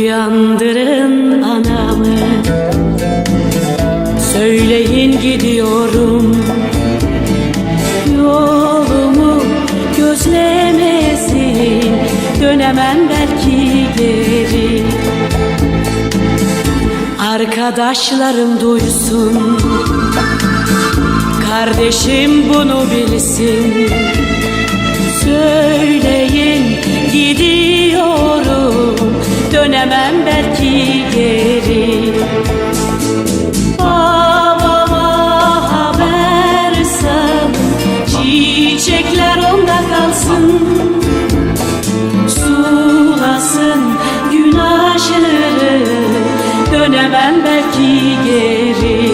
Uyandırın anamı. Söyleyin gidiyorum. Yolumu gözlemesin. Dönemem belki geri. Arkadaşlarım duysun. Kardeşim bunu bilsin belki geri Babama haber sal. Çiçekler onda kalsın Sulasın gün aşırı Dönemem belki geri